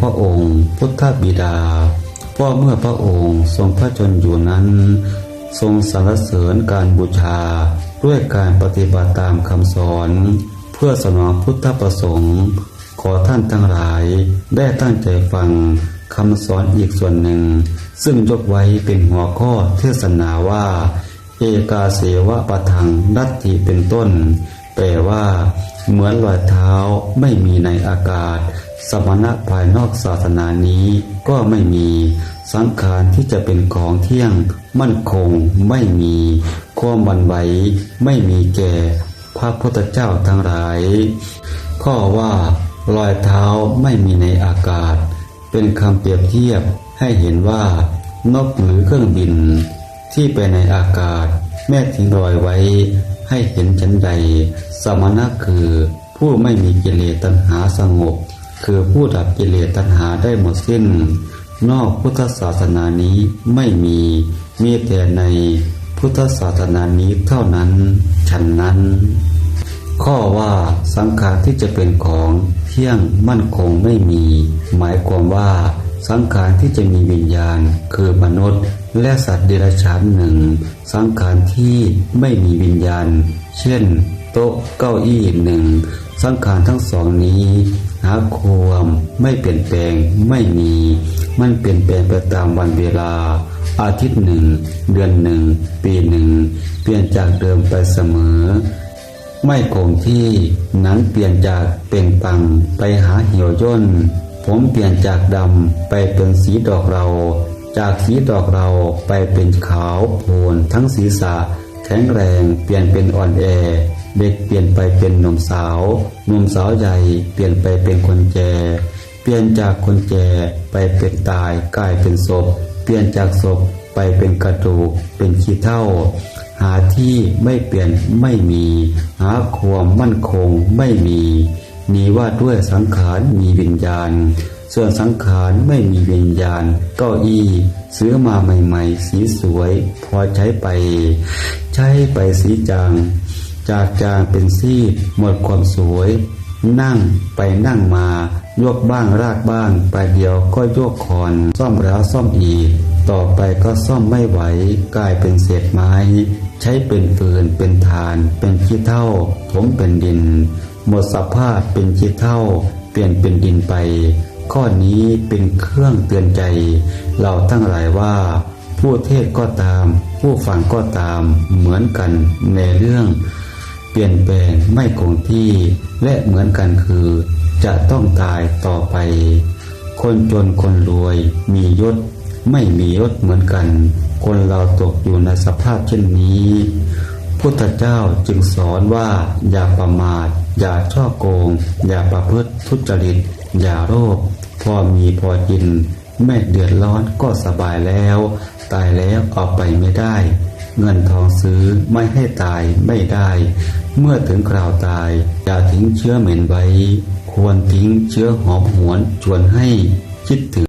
พระองค์พุทธบิดาเพราะเมื่อพระองค์ทรงพระชนอยู่นั้น ทรงสรรเสริญการบูชาด้วยการปฏิบัติตามคำสอน เพื่อสนองพุทธประสงค์ ขอท่านทั้งหลายได้ตั้งใจฟังคำสอนอีกส่วนหนึ่ง ซึ่งยกไว้เป็นหัวข้อเทศนาว่า เอกาเสวะปะทังนัตถิเป็นต้น แปลว่า เหมือนรอยเท้าไม่มีในอากาศ สมณะภายนอกศาสนานี้ก็ไม่มี สังขารที่จะเป็นของเที่ยง มั่นคงไม่มีความบันไหวไม่มีแก่ พระพุทธเจ้าทั้งหลาย ข้อว่ารอยเท้าไม่มีในอากาศ เป็นคำเปรียบเทียบให้เห็นว่า นกหรือเครื่องบิน ที่ไปในอากาศ แม่ทิ้งรอยไว้ ให้เห็นชั้นใด สมณะคือ ผู้ไม่มีกิเลสตัณหาสงบ คือผู้ดับกิเลสตัณหาได้หมดสิ้น นอกพุทธศาสนานี้ไม่มีมีแต่ในพุทธศาสนานี้เท่านั้น ฉันนั้น ข้อว่าสังขารที่จะเป็นของเที่ยงมั่นคงไม่มี หมายความว่า สังขารที่จะมีวิญญาณคือมนุษย์ และสัตว์เดรัจฉานหนึ่ง สังขารที่ไม่มีวิญญาณ เช่น โต๊ะเก้าอี้หนึ่ง สังขารทั้งสองนี้หาความไม่เปลี่ยนแปลงไม่มี มันเปลี่ยนแปลงไปตามวันเวลา อาทิตย์หนึ่ง เดือนหนึ่ง ปีหนึ่ง เปลี่ยนจากเดิมไปเสมอ ไม่คงที่หนังเปลี่ยนจากเป็นปังไปหาเหี่ยวย่น ผมเปลี่ยนจากดำไปเป็นสีดอกเรา จากสีดอกเราไปเป็นขาวโพลนทั้งศีรษะ แข็งแรงเปลี่ยนเป็นอ่อนแอ เด็กเปลี่ยนไปเป็นหนุ่มสาวหนุ่มสาวใหญ่เปลี่ยนไปเป็นคนแก่เปลี่ยนจากคนแก่ไปเป็นตายกลายเป็นศพ เปลี่ยนจากศพไปเป็นกระดูกเป็นขี้เท่า หาที่ไม่เปลี่ยนไม่มี หาความมั่นคงไม่มี นีว่าด้วยสังขารมีวิญญาณ ส่วนสังขารไม่มีวิญญาณ เก้าอี้ซื้อมาใหม่ๆ สีสวย พอใช้ไป ใช้ไปสีจาง จากจางเป็นซีดหมดความสวย นั่งไปนั่งมาโยกบ้างรากบ้างไปเดียวก็โยกคอนซ่อมแล้วซ่อมอีก ต่อไปก็ซ่อมไม่ไหว กลายเป็นเศษไม้ ใช้เป็นฟืนเป็นฐาน เป็นขี้เท่าผมเป็นดิน หมดสภาพเป็นขี้เท่า เปลี่ยนเป็นดินไป ข้อนี้เป็นเครื่องเตือนใจ เราทั้งหลายว่า ผู้เทศก็ตาม ผู้ฟังก็ตาม เหมือนกันในเรื่อง เปลี่ยนแปลงไม่คงที่และเหมือนกันคือ จะต้องตายต่อไป คนจนคนรวยมียศไม่มียศเหมือนกัน คนเราตกอยู่ในสภาพเช่นนี้ พุทธเจ้าจึงสอนว่าอย่าประมาท อย่าช่อโกง อย่าประพฤติทุจริต อย่าโลภพอมีพอกินไม่เดือดร้อนก็สบายแล้ว ตายแล้วเอาไปไม่ได้ เงินทองซื้อไม่ให้ตายไม่ได้ เมื่อถึงคราวตาย อย่าทิ้งเชื้อเหม็นไว้ ควรทิ้งเชื้อหอมหวนชวนให้คิดถึง